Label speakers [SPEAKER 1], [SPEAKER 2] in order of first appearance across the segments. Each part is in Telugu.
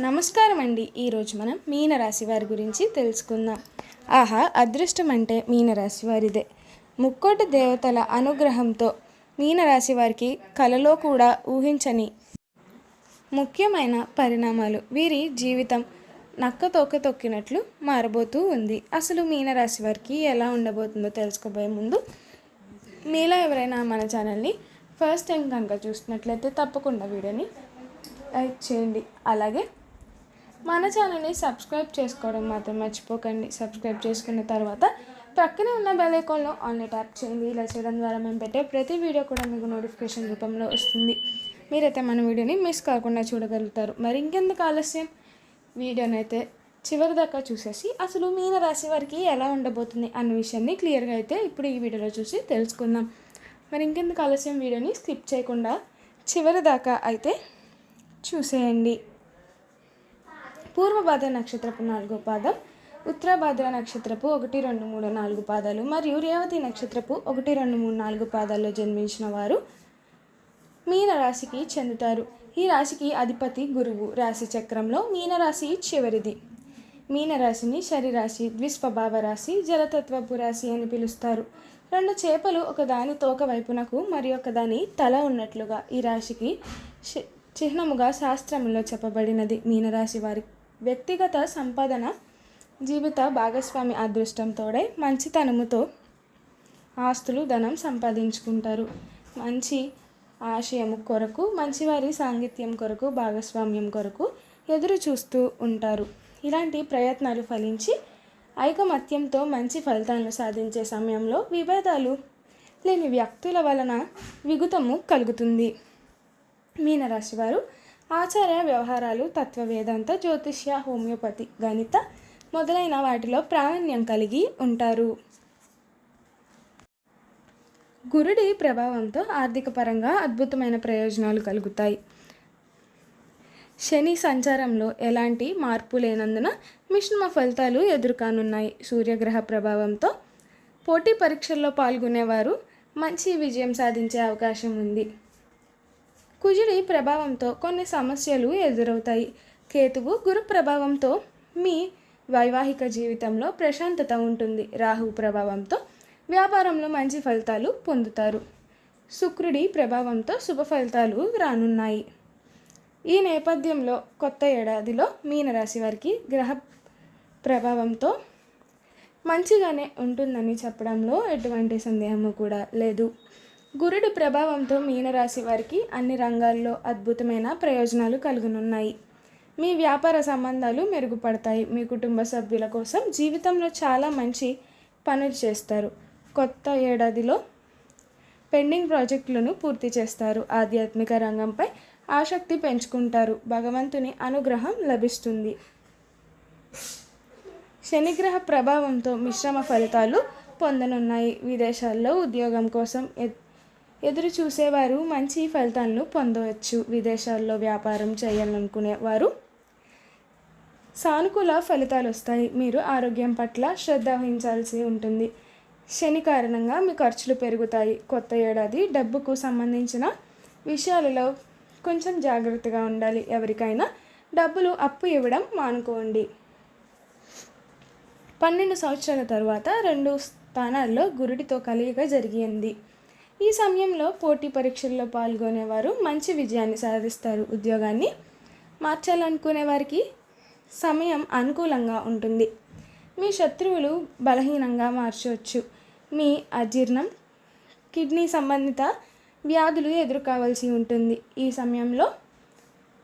[SPEAKER 1] నమస్కారం అండి ఈరోజు మనం మీనరాశి వారి గురించి తెలుసుకుందాం. ఆహా అదృష్టం అంటే మీనరాశి వారిదే. ముక్కోటి దేవతల అనుగ్రహంతో మీనరాశి వారికి కలలో కూడా ఊహించని ముఖ్యమైన పరిణామాలు. వీరి జీవితం నక్క తోక తొక్కినట్లు మారబోతూ ఉంది. అసలు మీనరాశి వారికి ఎలా ఉండబోతుందో తెలుసుకోబోయే ముందు మీలో ఎవరైనా మన ఛానల్ని ఫస్ట్ టైం కనుక చూసినట్లయితే తప్పకుండా వీడియోని లైక్ చేయండి. అలాగే మన ఛానల్ని సబ్స్క్రైబ్ చేసుకోవడం మాత్రం మర్చిపోకండి. సబ్స్క్రైబ్ చేసుకున్న తర్వాత పక్కనే ఉన్న బెల్ ఐకాన్లో ఆన్లైన్ ట్యాప్ చేయండి. ఇలా చేయడం ద్వారా మేము పెట్టే ప్రతి వీడియో కూడా మీకు నోటిఫికేషన్ రూపంలో వస్తుంది. మీరైతే మన వీడియోని మిస్ కాకుండా చూడగలుగుతారు. మరి ఇంకెందుకు ఆలస్యం? వీడియోని అయితే చివరి దాకా చూసేసి అసలు మీన రాశి వారికి ఎలా ఉండబోతుంది అన్న విషయాన్ని క్లియర్గా అయితే ఇప్పుడు ఈ వీడియోలో చూసి తెలుసుకుందాం. మరి ఇంకెందుకు ఆలస్యం? వీడియోని స్కిప్ చేయకుండా చివరి దాకా అయితే చూసేయండి. పూర్వభాద్ర నక్షత్రపు నాలుగో పాదం ఉత్తరభాద్ర నక్షత్రపు ఒకటి రెండు మూడు నాలుగు పాదాలు మరియు రేవతి నక్షత్రపు ఒకటి రెండు మూడు నాలుగు పాదాల్లో జన్మించిన వారు మీన రాశికి చెందుతారు. ఈ రాశికి అధిపతి గురువు. రాశి చక్రంలో మీనరాశి చివరిది. మీనరాశిని శరీరాశి ద్విస్వభావ రాశి జలతత్వపు రాశి అని పిలుస్తారు. రెండు చేపలు ఒకదాని తోక వైపునకు మరి ఒకదాని తల ఉన్నట్లుగా ఈ రాశికి చి- చిహ్నముగా శాస్త్రములో చెప్పబడినది. మీనరాశి వారి వ్యక్తిగత సంపాదన జీవిత భాగస్వామి అదృష్టంతోడై మంచితనముతో ఆస్తులు ధనం సంపాదించుకుంటారు. మంచి ఆశయము కొరకు మంచివారి సాంగిత్యం కొరకు భాగస్వామ్యం కొరకు ఎదురు చూస్తూ ఉంటారు. ఇలాంటి ప్రయత్నాలు ఫలించి ఐకమత్యంతో మంచి ఫలితాలను సాధించే సమయంలో విభేదాలు లేని వ్యక్తుల వలన విగుతము కలుగుతుంది. మీనరాశి వారు ఆచార వ్యవహారాలు తత్వ వేదాంత జ్యోతిష్య హోమియోపతి గణిత మొదలైన వాటిలో ప్రావీణ్యం కలిగి ఉంటారు. గురుడి ప్రభావంతో ఆర్థిక పరంగా అద్భుతమైన ప్రయోజనాలు కలుగుతాయి. శని సంచారంలో ఎలాంటి మార్పు లేనందున మిశ్రమ ఫలితాలు ఎదుర్కానున్నాయి. సూర్యగ్రహ ప్రభావంతో పోటీ పరీక్షల్లో పాల్గొనేవారు మంచి విజయం సాధించే అవకాశం ఉంది. కుజుడి ప్రభావంతో కొన్ని సమస్యలు ఎదురవుతాయి. కేతువు గురు ప్రభావంతో మీ వైవాహిక జీవితంలో ప్రశాంతత ఉంటుంది. రాహు ప్రభావంతో వ్యాపారంలో మంచి ఫలితాలు పొందుతారు. శుక్రుడి ప్రభావంతో శుభ ఫలితాలు రానున్నాయి. ఈ నేపథ్యంలో కొత్త ఏడాదిలో మీనరాశి వారికి గ్రహ ప్రభావంతో మంచిగానే ఉంటుందని చెప్పడంలో ఎటువంటి సందేహము కూడా లేదు. గురుడు ప్రభావంతో మీనరాశి వారికి అన్ని రంగాల్లో అద్భుతమైన ప్రయోజనాలు కలుగునున్నాయి. మీ వ్యాపార సంబంధాలు మెరుగుపడతాయి. మీ కుటుంబ సభ్యుల కోసం జీవితంలో చాలా మంచి పనులు చేస్తారు. కొత్త ఏడాదిలో పెండింగ్ ప్రాజెక్టులను పూర్తి చేస్తారు. ఆధ్యాత్మిక రంగంపై ఆసక్తి పెంచుకుంటారు. భగవంతుని అనుగ్రహం లభిస్తుంది. శనిగ్రహ ప్రభావంతో మిశ్రమ ఫలితాలు పొందనున్నాయి. విదేశాల్లో ఉద్యోగం కోసం ఎదురు చూసేవారు మంచి ఫలితాలను పొందవచ్చు. విదేశాల్లో వ్యాపారం చేయాలనుకునే వారు సానుకూల ఫలితాలు వస్తాయి. మీరు ఆరోగ్యం పట్ల శ్రద్ధ వహించాల్సి ఉంటుంది. శని కారణంగా మీ ఖర్చులు పెరుగుతాయి. కొత్త ఏడాది డబ్బుకు సంబంధించిన విషయాలలో కొంచెం జాగ్రత్తగా ఉండాలి. ఎవరికైనా డబ్బులు అప్పు ఇవ్వడం మానుకోండి. పన్నెండు సంవత్సరాల తర్వాత రెండు స్థానాల్లో గురుడితో కలయిక జరిగింది. ఈ సమయంలో పోటీ పరీక్షల్లో పాల్గొనేవారు మంచి విజయాన్ని సాధిస్తారు. ఉద్యోగాన్ని మార్చాలనుకునే వారికి సమయం అనుకూలంగా ఉంటుంది. మీ శత్రువులు బలహీనంగా మార్చవచ్చు. మీ అజీర్ణం కిడ్నీ సంబంధిత వ్యాధులు ఎదుర్కోవాల్సి ఉంటుంది. ఈ సమయంలో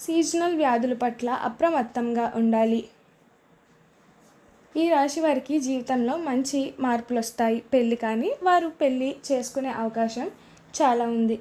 [SPEAKER 1] సీజనల్ వ్యాధుల పట్ల అప్రమత్తంగా ఉండాలి. ఈ రాశి వారికి జీవితంలో మంచి మార్పులు వస్తాయి పెళ్ళి కానీ వారు పెళ్ళి చేసుకునే అవకాశం చాలా ఉంది.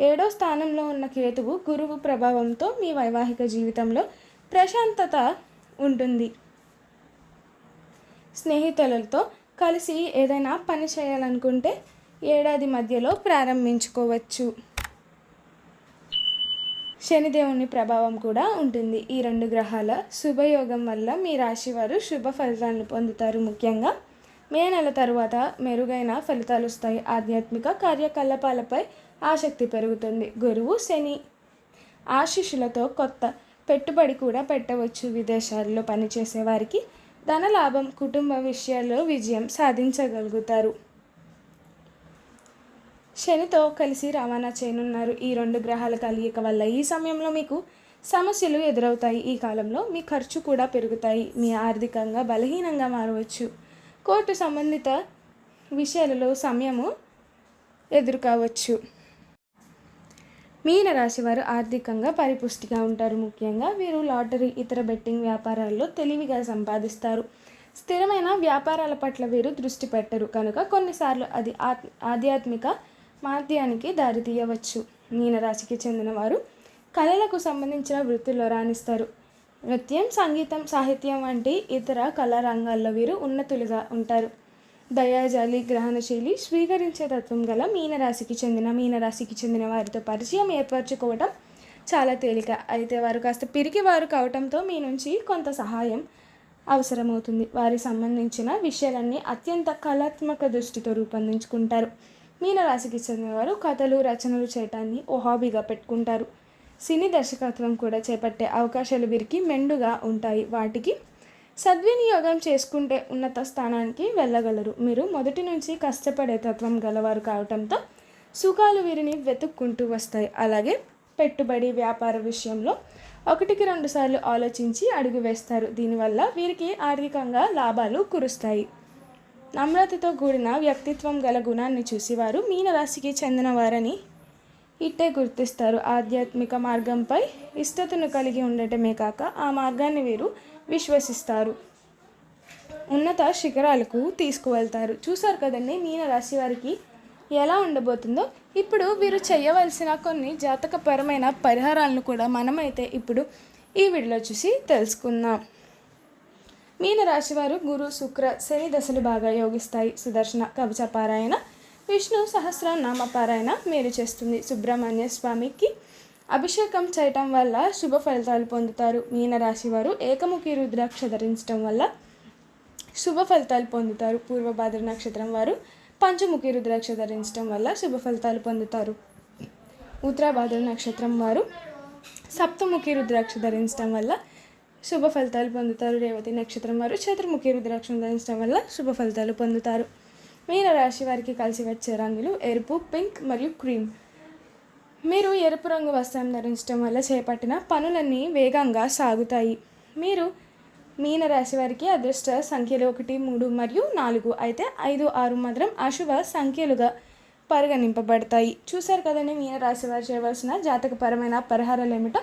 [SPEAKER 1] ఏడో స్థానంలో ఉన్న కేతువు గురువు ప్రభావంతో మీ వైవాహిక జీవితంలో ప్రశాంతత ఉంటుంది. స్నేహితులతో కలిసి ఏదైనా పని చేయాలనుకుంటే ఏడాది మధ్యలో ప్రారంభించుకోవచ్చు. శనిదేవుని ప్రభావం కూడా ఉంటుంది. ఈ రెండు గ్రహాల శుభయోగం వల్ల మీ రాశి వారు శుభ ఫలితాలను పొందుతారు ముఖ్యంగా. మే నెల తరువాత మెరుగైన ఫలితాలు వస్తాయి. ఆధ్యాత్మిక కార్యకలాపాలపై ఆసక్తి పెరుగుతుంది. గురువు శని ఆశీస్సులతో కొత్త పెట్టుబడి కూడా పెట్టవచ్చు. విదేశాల్లో పనిచేసే వారికి ధన లాభం కుటుంబ విషయాల్లో విజయం సాధించగలుగుతారు. శనితో కలిసి రవాణా చేయనున్నారు. ఈ రెండు గ్రహాల కలయిక వల్ల ఈ సమయంలో మీకు సమస్యలు ఎదురవుతాయి. ఈ కాలంలో మీ ఖర్చు కూడా పెరుగుతాయి. మీ ఆర్థికంగా బలహీనంగా మారవచ్చు. కోర్టు సంబంధిత విషయాలలో సమయము ఎదురు కావచ్చు. మీన వారు ఆర్థికంగా పరిపుష్టిగా ఉంటారు. ముఖ్యంగా వీరు లాటరీ ఇతర బెట్టింగ్ వ్యాపారాల్లో తెలివిగా సంపాదిస్తారు. స్థిరమైన వ్యాపారాల పట్ల వీరు దృష్టి పెట్టరు. కనుక కొన్నిసార్లు అది ఆత్ ఆధ్యాత్మిక దారి తీయవచ్చు. మీనరాశికి చెందిన వారు కళలకు సంబంధించిన వృత్తిలో రాణిస్తారు. నృత్యం సంగీతం సాహిత్యం వంటి ఇతర కళా రంగాల్లో వీరు ఉన్నతులుగా ఉంటారు. దయాజాలి గ్రహణశీలి స్వీకరించే తత్వం గల మీనరాశికి చెందిన మీనరాశికి చెందిన వారితో పరిచయం ఏర్పరచుకోవడం చాలా తేలిక. అయితే వారు కాస్త పిరికి వారు కావటంతో మీ నుంచి కొంత సహాయం అవసరమవుతుంది. వారికి సంబంధించిన విషయాలన్నీ అత్యంత కళాత్మక దృష్టితో రూపొందించుకుంటారు. మీనరాశికి చెందినవారు కథలు రచనలు చేయటాన్ని ఓ హాబీగా పెట్టుకుంటారు. సినీ దర్శకత్వం కూడా చేపట్టే అవకాశాలు వీరికి మెండుగా ఉంటాయి. వాటికి సద్వినియోగం చేసుకుంటే ఉన్నత స్థానానికి వెళ్ళగలరు. మీరు మొదటి నుంచి కష్టపడే తత్వం గలవారు కావటంతో సుఖాలు వీరిని వెతుక్కుంటూ వస్తాయి. అలాగే పెట్టుబడి వ్యాపార విషయంలో ఒకటికి రెండు సార్లు ఆలోచించి అడుగు వేస్తారు. దీనివల్ల వీరికి ఆర్థికంగా లాభాలు కురుస్తాయి. నమ్రతతో కూడిన వ్యక్తిత్వం గల గుణాన్ని చూసి వారు మీనరాశికి చెందిన వారని ఇట్టే గుర్తిస్తారు. ఆధ్యాత్మిక మార్గంపై ఇష్టతను కలిగి ఉండటమే కాక ఆ మార్గాన్ని వీరు విశ్వసిస్తారు. ఉన్నత శిఖరాలకు తీసుకువెళ్తారు. చూసారు కదండి మీనరాశి వారికి ఎలా ఉండబోతుందో. ఇప్పుడు వీరు చేయవలసిన కొన్ని జాతకపరమైన పరిహారాలను కూడా మనమైతే ఇప్పుడు ఈ వీడియోలో చూసి తెలుసుకుందాం. మీనరాశివారు వారు గురు శుక్ర శని దశలు బాగా యోగిస్తాయి. సుదర్శన కవచ పారాయణ విష్ణు సహస్రనామ పారాయణ మేలు చేస్తుంది. సుబ్రహ్మణ్య స్వామికి అభిషేకం చేయటం వల్ల శుభ ఫలితాలు పొందుతారు. మీనరాశి వారు ఏకముఖి రుద్రాక్ష ధరించడం వల్ల శుభ ఫలితాలు పొందుతారు. పూర్వభాద్ర నక్షత్రం వారు పంచముఖి రుద్రాక్ష ధరించడం వల్ల శుభ ఫలితాలు పొందుతారు. ఉత్తరాభాద్ర నక్షత్రం వారు సప్తముఖి రుద్రాక్ష ధరించడం వల్ల శుభ ఫలితాలు పొందుతారు. రేవతి నక్షత్రం వారు చతుర్ముఖి రుద్రాక్షం ధరించడం వల్ల శుభ ఫలితాలు పొందుతారు. మీన రాశి వారికి కలిసి వచ్చే రంగులు ఎరుపు పింక్ మరియు క్రీమ్. మీరు ఎరుపు రంగు వస్త్రం ధరించడం వల్ల చేపట్టిన పనులన్నీ వేగంగా సాగుతాయి. మీరు మీన రాశి వారికి అదృష్ట సంఖ్యలు ఒకటి మూడు మరియు నాలుగు అయితే ఐదు ఆరు మాత్రం అశుభ సంఖ్యలుగా పరిగణింపబడతాయి. చూశారు కదండి మీన రాశి వారు చేయవలసిన జాతకపరమైన పరిహారాలు ఏమిటో?